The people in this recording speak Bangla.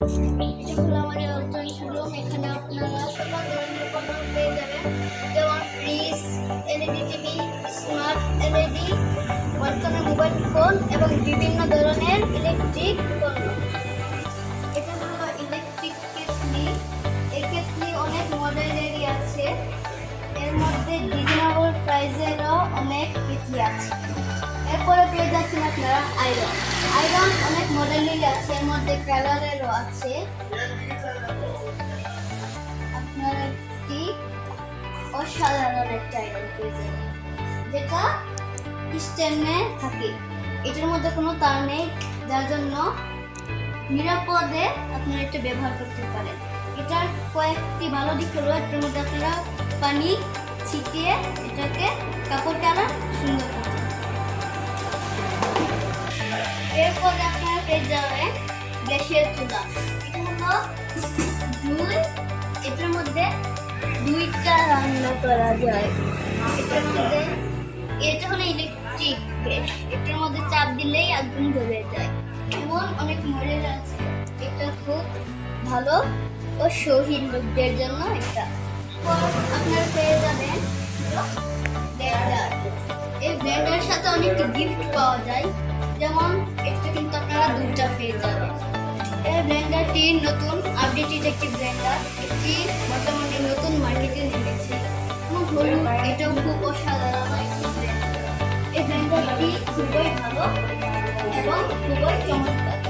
এটা শোরুম এখানে এলইডি টিভি স্মার্ট এলইডি বর্তমানে এবং বিভিন্ন ধরনের ইলেকট্রিক পণ্য ইলেকট্রিক কেটলি। অনেক মডেলেরই আছে। এর মধ্যে রিজনেবল প্রাইসেরও অনেক কেটলি এরপরে পেয়ে যাচ্ছেন আপনারা আয়রন আয়রন অনেক মডেলেরই আছে, এর মধ্যে কালারেরও আছে। আপনারা একটি অসাধারণ একটা যাবেন যেটা স্ট্যান্ডে থাকে। এটার মধ্যে কোনো তার নেই, যার জন্য নিরাপদে আপনারা এটা ব্যবহার করতে পারেন। এটার কয়েকটি ভালো দিক হলো, এটার মধ্যে আপনারা পানি ছিটিয়ে এটাকে কাপড় টানা সুন্দর করতে রান্না করা যায়। এটার মধ্যে, এটা হলো ইলেকট্রিক এটার মধ্যে চাপ দিলেই আগুন ধরে যায়। এমন অনেক মডেল আছে, এটা খুব ভালো ও শহীদ লোকদের জন্য এটা। আপনারা পেয়ে যাবেন ব্লেন্ডার এই ব্লেন্ডারের সাথে অনেক গিফট পাওয়া যায়। যেমন এটা কিন্তু দুটা পেয়ে যাবেন এই ব্লেন্ডারটি নতুন আপডেটেড একটি ব্লেন্ডার এটি বর্তমানে নতুন মার্কেটে নেমেছে। এবং হলুদ, এটা খুব অসাধারণ একটি ব্লেন্ডার এই ব্লেন্ডারটি খুবই ভালো এবং খুবই চমৎকার।